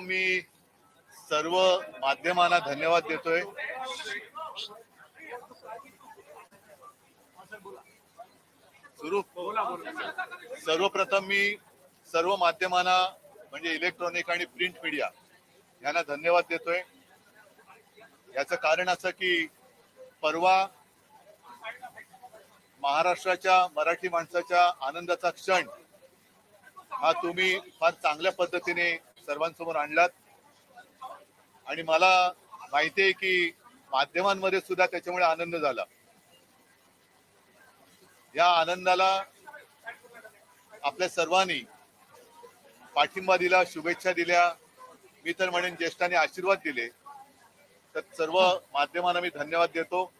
मी सर्व माध्यमांना धन्यवाद देतोय. सर्वप्रथम मी सर्व माध्यमांना म्हणजे इलेक्ट्रॉनिक आणि प्रिंट मीडिया यांना धन्यवाद देतोय. याचं कारण असं की परवा महाराष्ट्राच्या मराठी माणसाच्या आनंदाचा क्षण हा तुम्ही फार चांगल्या पद्धतीने सर्वांसमोर आणलात. आणि मला माहिती आहे की माध्यमांमध्ये सुद्धा त्याच्यामुळे आनंद झाला. या आनंदाला आपल्या सर्वांनी पाठिंबा दिला शुभेच्छा दिल्या. मी तर म्हणेन ज्येष्ठांनी आशीर्वाद दिले. तर सर्व माध्यमांना मी धन्यवाद देतो.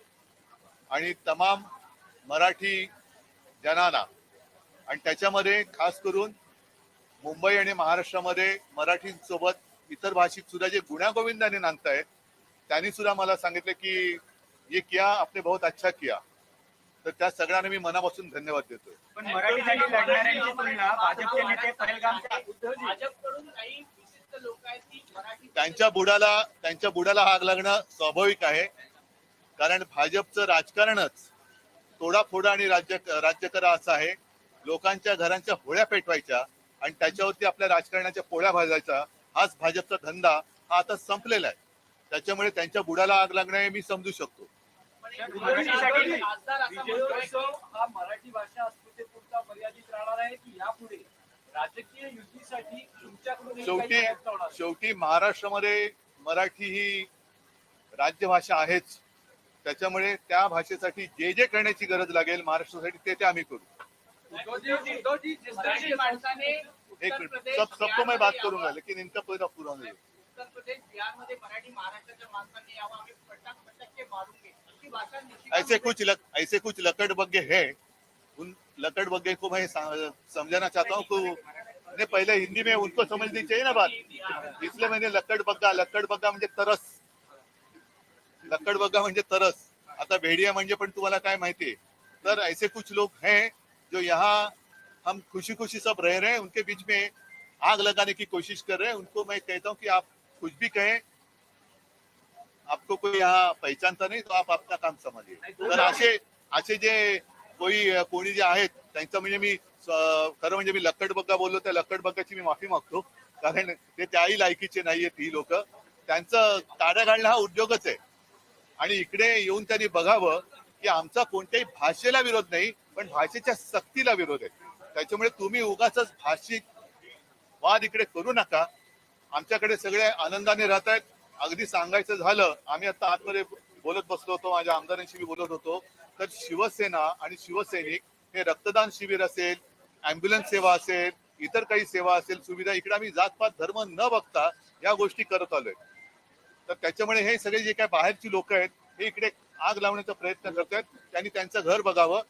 आणि तमाम मराठी जनांना आणि त्याच्यामध्ये खास करून मुंबई आणि महाराष्ट्रामध्ये मराठीसोबत इतर भाषिक सुद्धा जे गुण्यागोविंदाने नांदतायत त्यांनी सुद्धा मला सांगितलं की ये किया आपने बहुत अच्छा किया. तर त्या सगळ्यांना मी मनापासून धन्यवाद देतोय. पण मराठीसाठी लढणाऱ्यांची तुलना भाजपचे नेते पहलगामच्या भाजपकडून काही विशिष्ट लोक आहेत की मराठी त्यांच्या बुडाला त्यांच्या बुडाला आग लागणं स्वाभाविक आहे. कारण भाजपचं राजकारणच तोडाफोडा आणि राज्य राज्य करा असं आहे. लोकांच्या घरांच्या होळ्या पेटवायच्या. आणि त्याच्यावरती आपल्या राजकारणाच्या पोळ्या भाजायचा हाच भाजपचा धंदा हा आता संपलेला आहे. त्याच्यामुळे त्यांच्या बुडाला आग लागणं हे मी समजू शकतो. हा मराठी भाषा अस्मितेपुरता मर्यादित राहणार आहे की यापुढे राजकीय युतीसाठी तुमच्याकडून शेवटी शेवटी महाराष्ट्रामध्ये मराठी ही राज्यभाषा आहेच. त्याच्यामुळे त्या भाषेसाठी जे जे करण्याची गरज लागेल महाराष्ट्रासाठी ते ते आम्ही करू. एक मिनिट सब सबको मैं बात करूँगा लेकिन इनका पूरा पूरा नहीं उत्तर प्रदेश बिहारमध्ये मराठी महाराष्ट्राच्या माणसांनी यावं आम्ही पटाक पटक्के मारूँगे अशी भाषा ऐसे कुछ लक, ऐसे कुछ लकड़ बग्गे हैं उन लकड़ बग्गे को मैं समझाना चाहता हूँ कि ने पहले हिंदी में उनको समझनी चाहिए ना बात। इसलिए मैंने लकड़ बग्गा लकड़ बग्गा म्हणजे तरस। लकड़ बग्गा म्हणजे तरस। आता भेड़िया म्हणजे पण तुम्हाला काय माहितीये तर ऐसे कुछ लोग हैं जो यहाँ हम खुशी खुशी सब रह रहे हैं उनके बीच में आग लगाने की कोशिश कर रहे हैं उनको मैं कहता हूँ कि आप कुछ भी कहें आपको कोई यहाँ पहचानता नहीं तो आप अपना काम समझिए तर असे असे जे कोई कोणी जे आहेत त्यांचं म्हणजे मी खरं म्हणजे मी लक्कड बग्गा बोललो त्या लक्कड बग्गाची मी माफी मागतो कारण ते त्याही लायकीचे नाहीयेत ही लोक. त्यांचं काड्या घालणं हा उद्योगच आहे. आणि इकडे येऊन त्यांनी बघावं की आमचा कोणत्याही भाषेला विरोध नाही पण भाषेच्या सक्तीला विरोध आहे. त्याच्यामुळे तुम्ही उगाच भाषिक वाद इकडे करू नका. आमच्याकडे सगळे आनंदाने राहत आहेत अगदी सांगायचं झालं आम्ही आता आतमध्ये बोलत बसलो होतो माझ्या आमदारांशी मी बोलत होतो. तर शिवसेना आणि शिवसैनिक हे रक्तदान शिबिर असेल अँब्युलन्स सेवा असेल इतर काही सेवा असेल सुविधा इकडे आम्ही जातपात धर्म न बघता या गोष्टी करत आलोय. तर त्याच्यामुळे हे सगळे जे काही बाहेरची लोक आहेत हे इकडे आग लावण्याचा प्रयत्न करतायत. त्यांनी त्यांचं घर बघावं.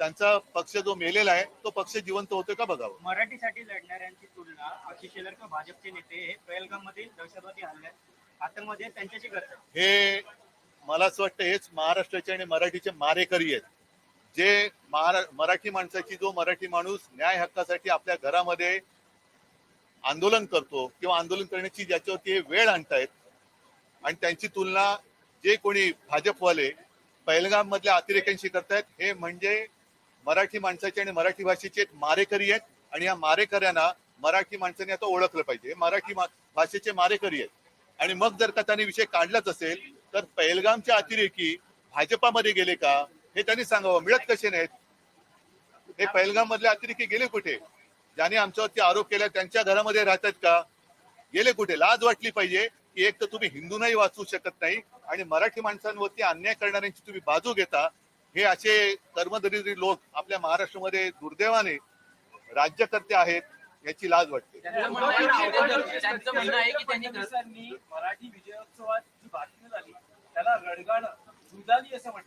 त्यांचा पक्ष जो मेलेला आहे तो पक्ष जिवंत होतोय का बघावं? मराठीसाठी लढणाऱ्यांची तुलना आशिष शेलार किंवा भाजपचे नेते हे पहलगाम मधील दहशतवादी हल्ल्यात आतंकमध्ये त्यांच्याशी करतात. हे मला असं वाटतं हेच महाराष्ट्राचे आणि मराठीचे मारेकरी आहेत. जे मराठी माणसाची जो मराठी माणूस न्याय हक्कासाठी आपल्या घरामध्ये आंदोलन करतो किंवा आंदोलन करण्याची ज्याच्यावरती हे वेळ आणतायत आणि त्यांची तुलना जे कोणी भाजपवाले पहिलगाम मधल्या अतिरेक्यांशी करतायत हे म्हणजे मराठी माणसाचे आणि मराठी भाषेचे मारेकरी आहेत आणि या मारेकऱ्यांना मराठी माणसाने आता ओळखलं पाहिजे. मराठी भाषेचे मारेकरी आहेत. आणि मग जर का त्यांनी विषय काढलाच असेल तर पहिलगामच्या अतिरेकी भाजपामध्ये गेले का? हे त्यांनी सांगावं. मिळत कसे नाहीत? हे पहिलगाम मधले अतिरेकी गेले कुठे? ज्याने आमच्यावरती आरोप केला त्यांच्या घरामध्ये राहतात का? गेले कुठे? लाज वाटली पाहिजे. की एक तर तुम्ही हिंदूंनाही वाचवू शकत नाही आणि मराठी माणसांवरती अन्याय करणाऱ्यांची तुम्ही बाजू घेता हे असे कर्मदरिद्री लोक आपल्या महाराष्ट्रामध्ये दुर्दैवाने राज्यकर्ते आहेत याची लाज वाटते.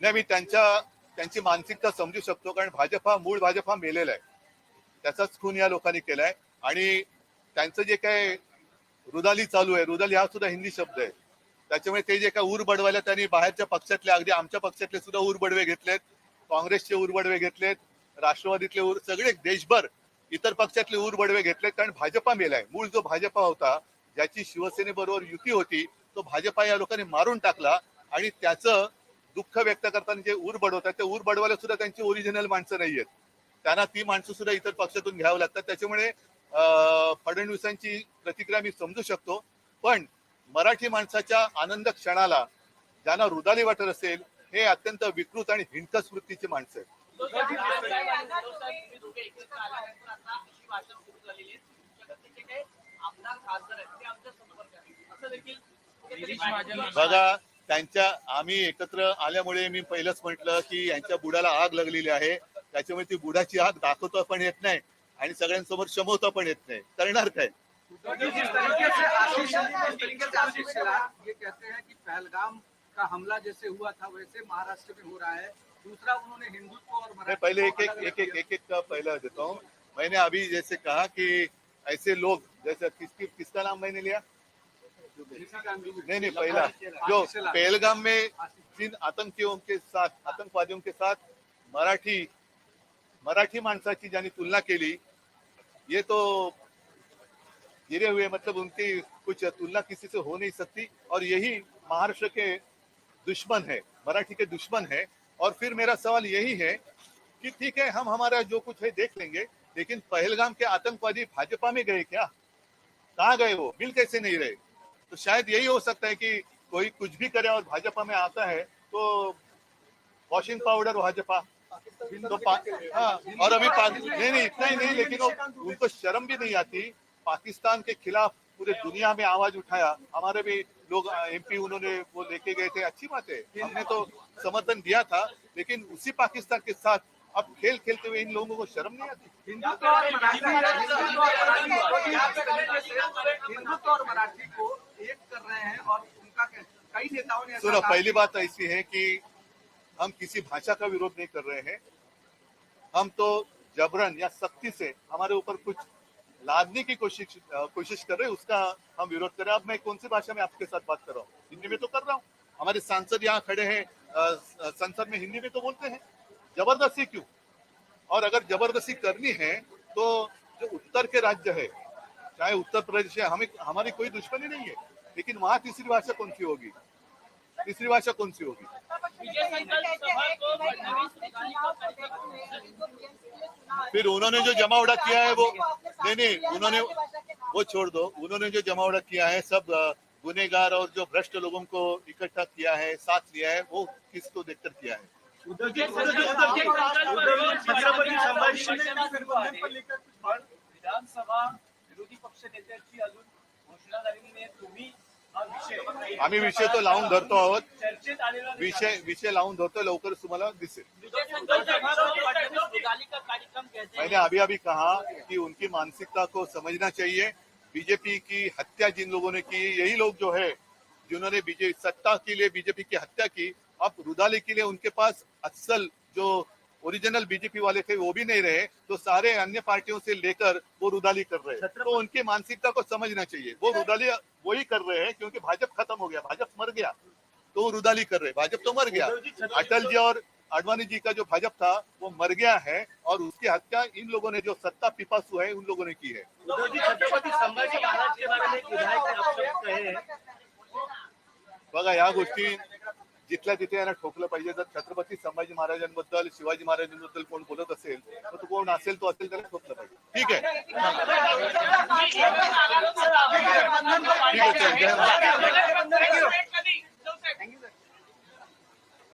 नाही मी त्यांच्या त्यांची मानसिकता समजू शकतो कारण भाजप हा मूळ भाजप हा मेलेला आहे. त्याचाच खून या लोकांनी केलाय. आणि त्यांचं जे काय रुदाली चालू आहे. रुदाली हा सुद्धा हिंदी शब्द आहे. त्याच्यामुळे ते जे काय ऊर बडवायला त्यांनी बाहेरच्या पक्षातले अगदी आमच्या पक्षातले सुद्धा ऊर बडवे घेतलेत. काँग्रेसचे ऊर बडवे घेतलेत. राष्ट्रवादीतले ऊर सगळे देशभर इतर पक्षातले ऊर बडवे घेतलेत. कारण भाजपा मेलाय मूळ जो भाजपा होता ज्याची शिवसेनेबरोबर युती होती तो भाजपा या लोकांनी मारून टाकला. आणि त्याचं दुःख व्यक्त करताना जे ऊर बडवतात ते ऊर बडवायला सुद्धा त्यांची ओरिजिनल माणसं नाही आहेत त्यांना ती माणसं सुद्धा इतर पक्षातून घ्यावं लागतात. त्याच्यामुळे फडणवीसांची प्रतिक्रिया मी समजू शकतो पण मराठी माणसाच्या आनंद क्षणाला ज्यांना रुदाली वाटत असेल हे अत्यंत विकृत आणि हिंटस वृत्तीची माणसं आहेत. आहे बघा त्यांच्या आम्ही एकत्र आल्यामुळे मी पहिलंच म्हटलं की यांच्या बुडाला आग लागलेली आहे. त्याच्यामुळे ती बुडाची आग दाखवतो पण येत नाही. आणि सगळ्यांसमोर शमवता पण येत नाही. करणार काय? हैं एक एक एक एक एक का पहला देता मैंने अभी जैसे कहा कि ऐसे लोग, जैसे किसकी, किसका नाम मैंने लिया? नहीं नहीं, पहला। जो पहलगाम में जिन आतंकियों के साथ, आतंकवादियों के साथ मराठी मराठी माणसाची ज्यांनी तुलना केली ये तो गिरे हुए मतलब उनकी कुछ तुलना किसी से हो नहीं सकती। और यही महाराष्ट्र के दुश्मन है, मराठी के दुश्मन है। और फिर मेरा सवाल यही है कि ठीक है, हम हमारा जो कुछ है देख लेंगे, लेकिन पहलगाम के आतंकवादी भाजपा में गए क्या? कहाँ गए वो? मिल कैसे नहीं रहे? तो शायद यही हो सकता है कि कोई कुछ भी करे और भाजपा में आता है तो वॉशिंग पाउडर भाजपा। तो हाँ, और अभी नहीं नहीं इतना ही नहीं लेकिन उनको शर्म भी नहीं आती। पाकिस्तान के खिलाफ पूरे दुनिया में आवाज़ उठाया। हमारे भी लोग एमपी उन्होंने वो लेके गए थे। अच्छी बात है। हमने तो समर्थन दिया था लेकिन उसी पाकिस्तान के साथ अब खेल खेलते हुए इन लोगों को शर्म नहीं आती? हिंदुत्व मराठी हिंदुत्व और मराठी को जिस तरीके से हिंदुत्व और मराठी को एक कर रहे हैं और उनका कई नेताओं ने सुनो पहली बात ऐसी है कि हम किसी भाषा का विरोध नहीं कर रहे हैं। हम तो जबरन या सख्ती से हमारे ऊपर कुछ लादने की कोशिश कोशिश कर रहे उसका हम विरोध कर रहे अब मैं कौन सी भाषा में आपके साथ बात कर रहा हूँ? हिंदी में तो कर रहा हूँ। हमारे सांसद यहाँ खड़े हैं संसद में हिंदी में तो बोलते हैं। ज़बरदस्ती क्यों? और अगर ज़बरदस्ती करनी है तो जो उत्तर के राज्य है, चाहे उत्तर प्रदेश है हमें, हमारी कोई दुश्मनी नहीं है। लेकिन वहाँ तीसरी भाषा कौन सी होगी? तीसरी भाषा कौन सी होगी? फिर उन्होंने जो जमावड़ा किया है वो नहीं नहीं उन्होंने वो छोड़ दो। उन्होंने जो जमावड़ा किया है सब गुनेगार और जो भ्रष्ट लोगों को इकट्ठा किया है साथ लिया है वो किसको देखकर किया है? विधानसभा विरोधी पक्ष नेत्याची अजून घोषणा झालेली नाही तुम्ही आम्ही विषय तो लावून धरतो आहोत. विषय विषय लावून धरतो लवकरच तुम्हाला दिसेल मैंने अभी अभी कहा कि उनकी मानसिकता को समझना चाहिए बीजेपी की हत्या जिन लोगों ने की, यही लोग जो है, जिन्होंने बीजेपी सत्ता के लिए, बीजेपी की हत्या की, अब रुदाली के लिए उनके पास असल जो ओरिजिनल बीजेपी वाले थे वो भी नहीं रहे तो सारे अन्य पार्टियों से लेकर वो रुदाली कर रहे हैं। तो उनकी मानसिकता को समझना चाहिए। वो रुदाली वही कर रहे हैं क्योंकि भाजपा खत्म हो गया भाजपा मर गया तो वो रुदाली कर रहे हैं। भाजपा तो मर गया। अटल जी और अडवाणी जी का जो भाजपा था वो मर गया है और उसकी हत्या इन लोगों ने जो सत्ता पिपासु है उन लोगों ने की है। हैं। बघा या गोष्टी जिथल्या तिथे यांना ठोकलं पाहिजे. जर छत्रपती संभाजी महाराजांबद्दल शिवाजी महाराजांबद्दल कोण बोलत असेल तर तो कोण असेल तो असेल त्याला ठोकलं पाहिजे. ठीक आहे. ठीक आहे.